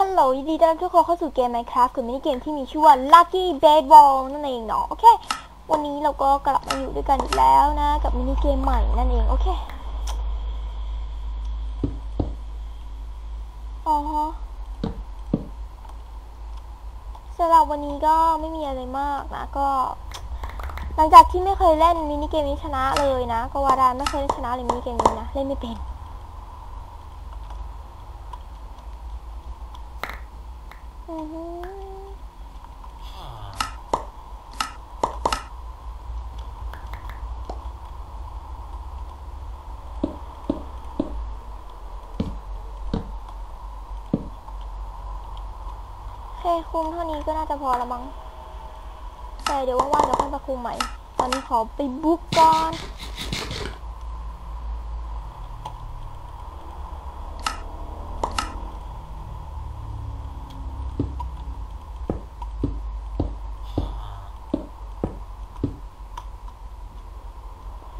ฮัลโหลยินดีต้อนรับทุกคนเข้าสู่เกม Minecraft คือมินิเกมที่มีชื่อว่า Lucky Baseball นั่นเองเนาะโอเค วันนี้เราก็กลับมาอยู่ด้วยกันอีกแล้วนะ กับมินิเกมใหม่นั่นเอง โอเคอ๋อฮะสำหรับวันนี้ก็ไม่มีอะไรมากนะ ก็ หลังจากที่ไม่เคยเล่นมินิเกมนี้ชนะเลยนะ ก็ว่าได้ไม่เคยเล่นชนะเลยมินิเกมนี้นะ เล่นไม่เป็น โอ้โอเคคุมเท่านี้ก็น่าจะพอละมั้งแต่เดี๋ยวว่างๆเดี๋ยวค่อยมาคุมใหม่ ตอนนี้ขอไปบุ๊กก่อน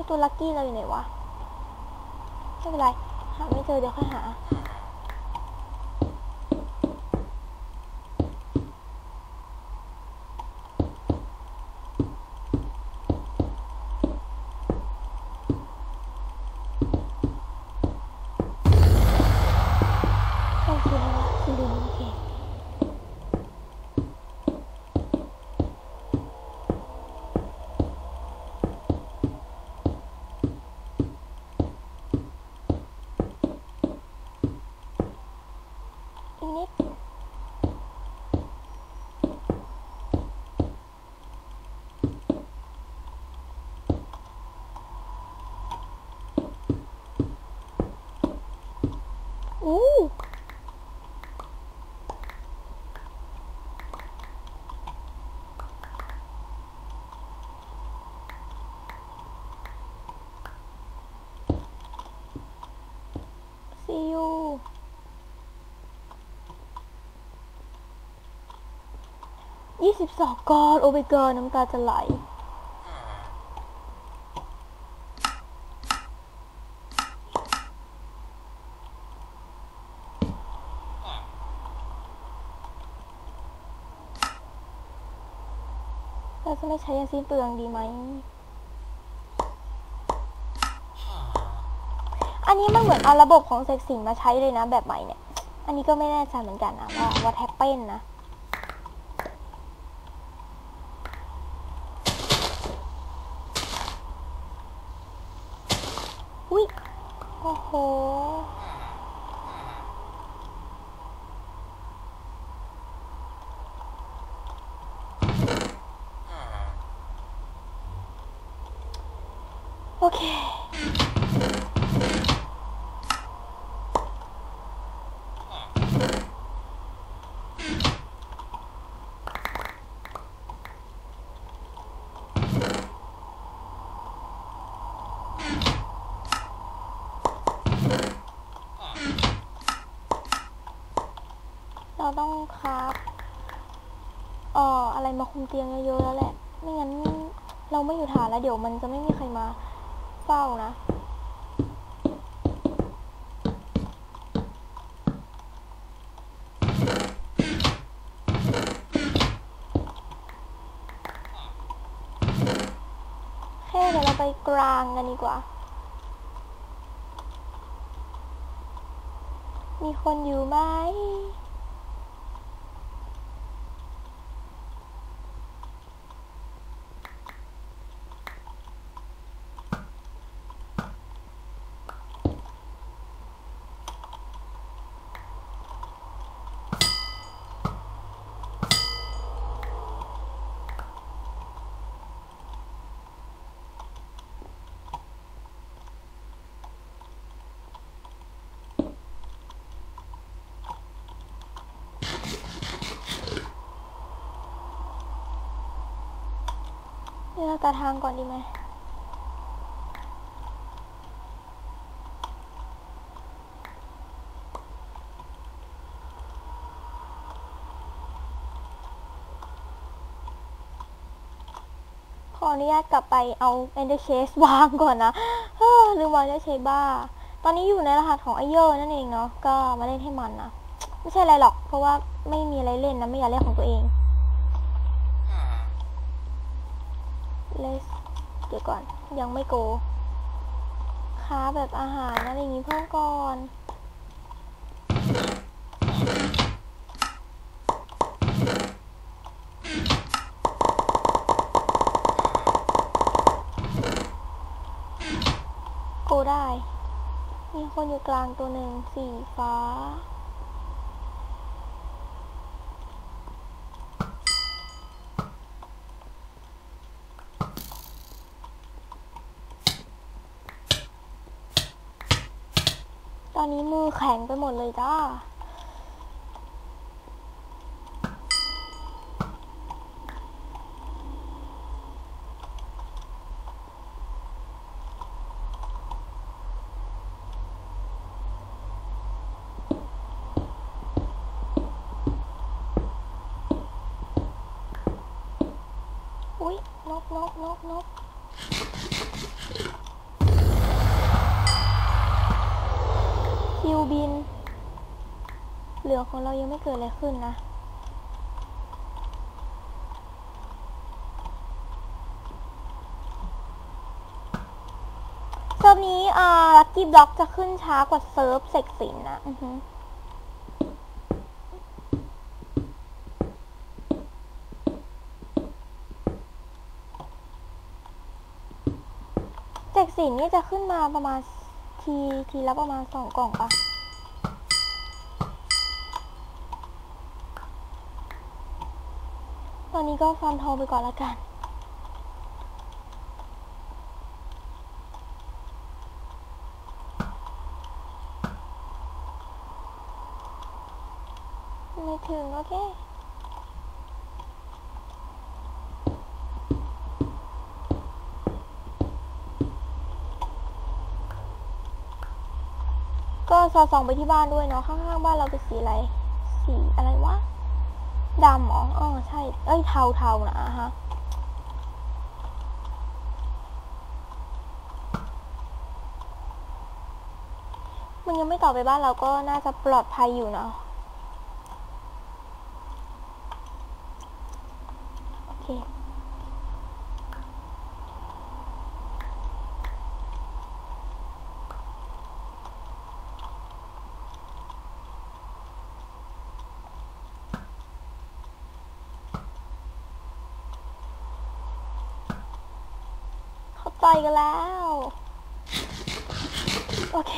ตัวลักกี้เราอยู่ไหนวะ ไม่เป็นไร หาไม่เจอเดี๋ยวค่อยหา โอเคแล้วคุณดูโอเค อีกนิด อู้ซียู ยี่สิบสองกอนโอเบเกอร์น้ำตาจะไหลเราจะไม่ใช้ยาซีนเปลืองดีไหม อันนี้มันเหมือนเอาระบบของเซ็กสิงมาใช้เลยนะแบบใหม่เนี่ย อันนี้ก็ไม่แน่ใจเหมือนกันนะว่าว่าแทปเป็นนะ อุ้ยโอ้โห ต้องคราฟเอ่ออะไรมาคุมเตียงเยอะๆแล้วแหละ ไม่งั้นเราไม่อยู่ฐานแล้ว เดี๋ยวมันจะไม่มีใครมาเฝ้านะ แค่เดี๋ยวเราไปกลางกันดีกว่า มีคนอยู่ไหม เดี๋ยวเราตัดทางก่อนดีไหมขออนุญาตกลับไปเอา Ender Chase วางก่อนนะเฮ้อลืมวาง Ender Chase บ้า ตอนนี้อยู่ในรหัสของไอเยอร์นั่นเองเนาะ ก็มาเล่นให้มันนะ ไม่ใช่อะไรหรอก เพราะว่าไม่มีอะไรเล่นนะ ไม่อยากเล่นของตัวเอง Let's เดี๋ยวก่อน ยังไม่โก ค้าแบบอาหารอะไรอย่างงี้เพิ่มก่อนโกได้ มีคนอยู่กลางตัวหนึ่งสีฟ้า อนนี้มือแข็งไปหมดเลยจ้า อุ๊ย นกนกนกนก คิวบิน เห ลือของเรายังไม่เกิดอะไรขึ้นนะ เซิร์ฟนี้อ่าลักกี้บล็อกจะขึ้นช้ากว่าเซิร์ฟเสกสินนะอือฮึเสกสินนี่จะขึ้นมาประมาณทีทีละประมาณสองกล่องปะ ตอ นนี้ก็ฟาร์มทองไปก่อนละกัน ไม่ถึงโอเคก็สอดส่องไปที่บ้านด้วยเนาะข้างๆบ้านเราเป็นสีอะไร ดำหรออ๋อใช่ เอ้ย เทาเทานะฮะ มันยังไม่ต่อไปบ้านเราก็น่าจะปลอดภัยอยู่เนาะ โอเค เขา ต่อยกันแล้ว โอเค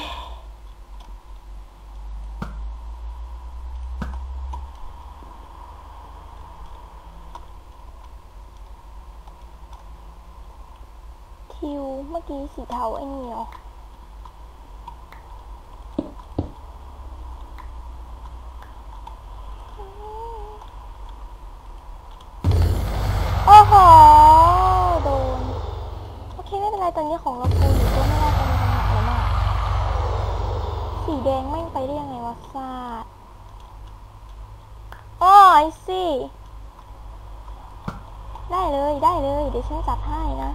คิวเมื่อกี้สีเทาไอ้นี่เนาะโอ้โห โดน โอเค ไม่เป็นไร ตอนนี้ของเราฟูอยู่ก็ไม่น่าจะมีปัญหาอะไรมากสีแดงแม่งไปได้ยังไงวะซาดอ๋อไอซี่ได้เลยได้เลย เดี๋ยวฉันจัดให้นะ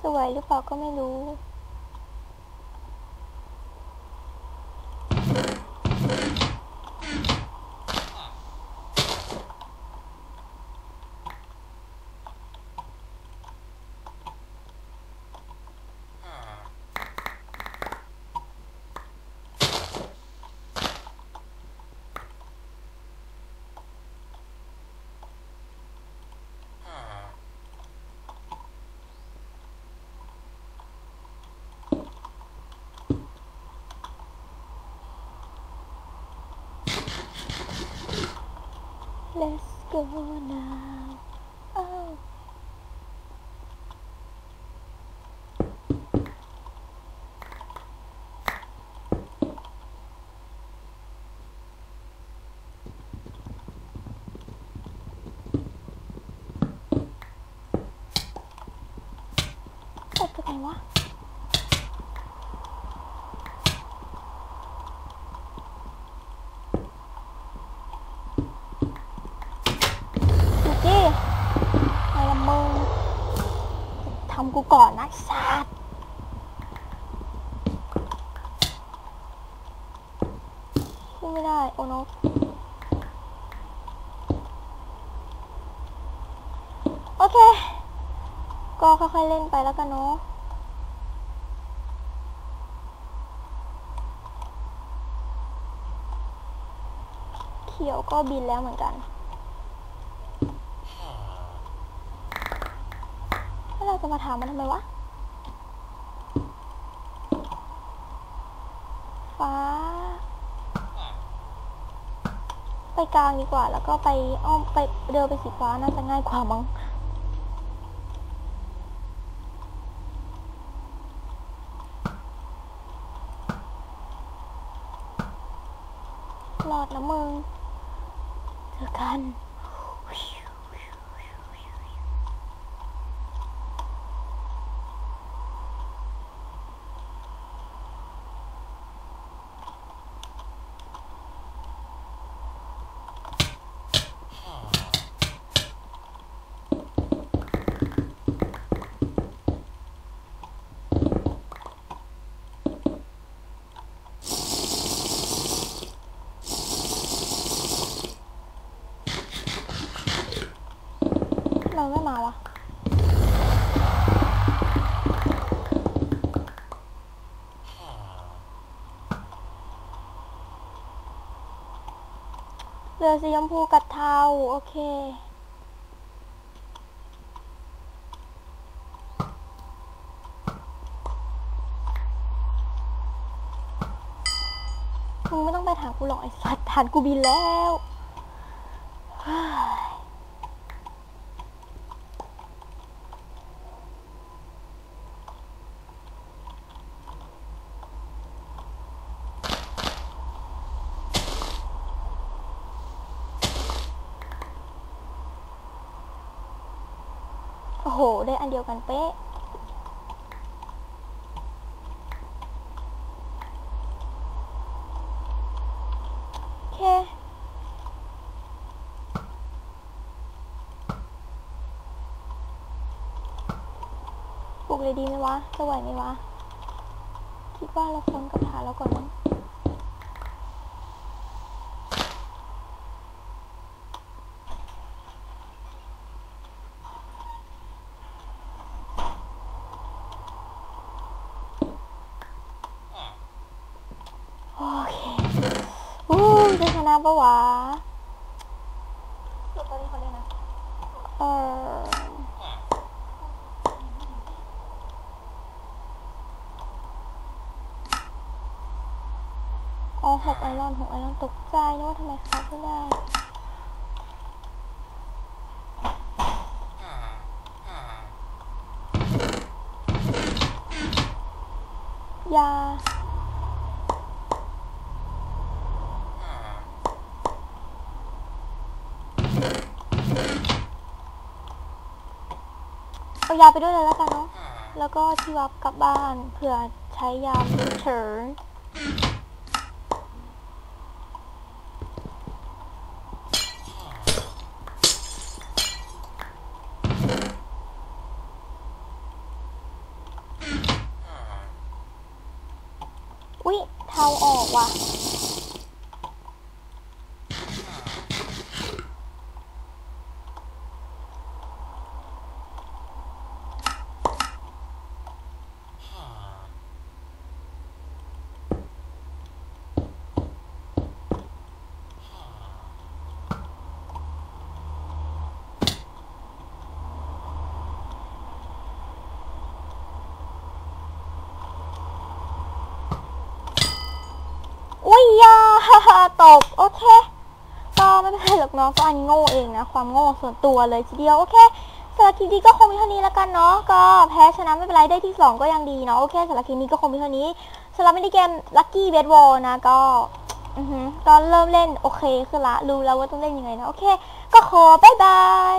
จะไหวหรือเปล่าก็ไม่รู้ Let's go now. กูก่อนนะชาดขึ้นไม่ได้ โอโนโอเค ก็ค่อยๆเล่นไปแล้วกันเนาะเขียวก็บินแล้วเหมือนกัน แล้วเรา จะมาถามมันทำไมวะ ฟ้า ไปกลางดีกว่า แล้วก็ไปอ้อมไปเดินไปสีฟ้าน่าจะง่ายกว่ามั้งรอดนะมึง เจอกัน ไมไม่มาวะเรือสีชมพูกับเทาโอเคมึงไม่ต้องไปถามกูหรอกไอ้สัตว์ฐานกูบินแล้ว โอ้โห ได้อันเดียวกันเป๊ะ โอเค ปลุกเลยดีไหมวะ จะไหวไหมวะ คิดว่าเราพ้นกับฐานแล้วก่อนมั้งโอเคอู้จะช นะปะวะตอนนี้เขาเล่นนะเอออ๋อหกไอรอนหกไอรอนตกใจนึกว่าทำไมคับไม่ได้ยา เอา ยาไปด้วยเลยแล้วกันเนาะ แล้วก็ที่วับกลับบ้านเผื่อใช้ยาฉุกเฉินอุ๊ยเทาออกว่ะ อุ้ยยา ตก โอเค ก็ไม่เป็นไรหรอกเนาะก็อันโง่เองนะ ความโง่ส่วนตัวเลยทีเดียว โอเคสำหรับคลิปนี้ก็คงมีเท่านี้แล้วกันเนาะ ก็แพ้ชนะไม่เป็นไรได้ที่สองก็ยังดีเนาะ โอเคสำหรับคลิปนี้ก็คงมีเท่านี้สำหรับมินิเกม Lucky b e d w a l l นะ ก็อือหือก็เริ่มเล่นโอเคขึ้นละ รู้แล้วว่าต้องเล่นยังไงนะ โอเค ก็ขอบายบาย